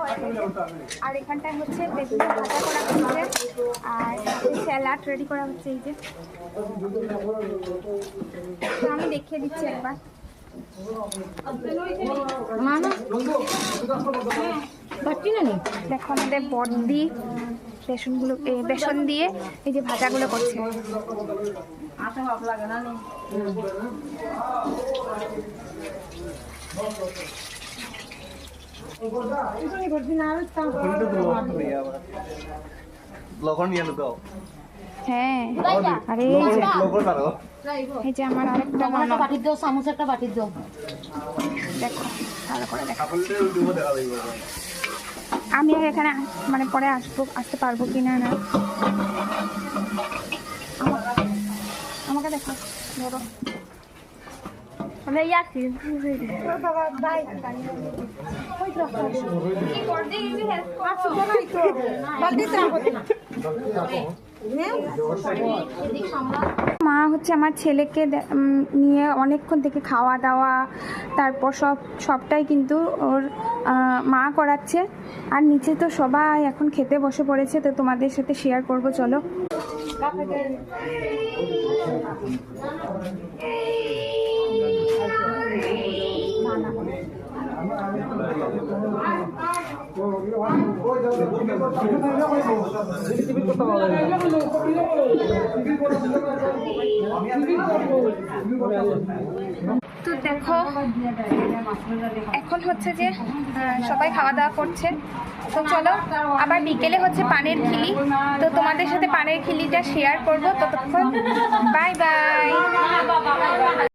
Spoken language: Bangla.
হয়ে আর এখানটায় হচ্ছে বেগুন ভাজা আর স্যালাড রেডি করা হচ্ছে এই যে। তো আমি দেখিয়ে দিচ্ছি একবার। নি? দেখো আমাদের বর্দি বেসনগুলো বেসন দিয়ে এই যে ভাজাগুলো করছে। নিয়ে হ্যাঁ। আরে এই যে লগৰ পাৰ এই যে আমার আরেকটা দাও চামচ একটা দাও। দেখো ভালো করে দেখো। আমি এখানে আস- মানে পরে আসব আসতে পারব কি না না? আমাকে দেখো ধরো। মা হচ্ছে আমার ছেলেকে নিয়ে অনেকক্ষণ থেকে খাওয়া দাওয়া, তারপর সব, সবটাই কিন্তু ওর মা করাচ্ছে। আর নিচে তো সবাই এখন খেতে বসে পড়েছে, তো তোমাদের সাথে শেয়ার করব, চলো। তো দেখো, এখন হচ্ছে যে সবাই খাওয়া দাওয়া করছে। তো চলো, আবার বিকেলে হচ্ছে পানের খিলি। তো তোমাদের সাথে পানের খিলিটা শেয়ার করব। ততক্ষণ বাই বাই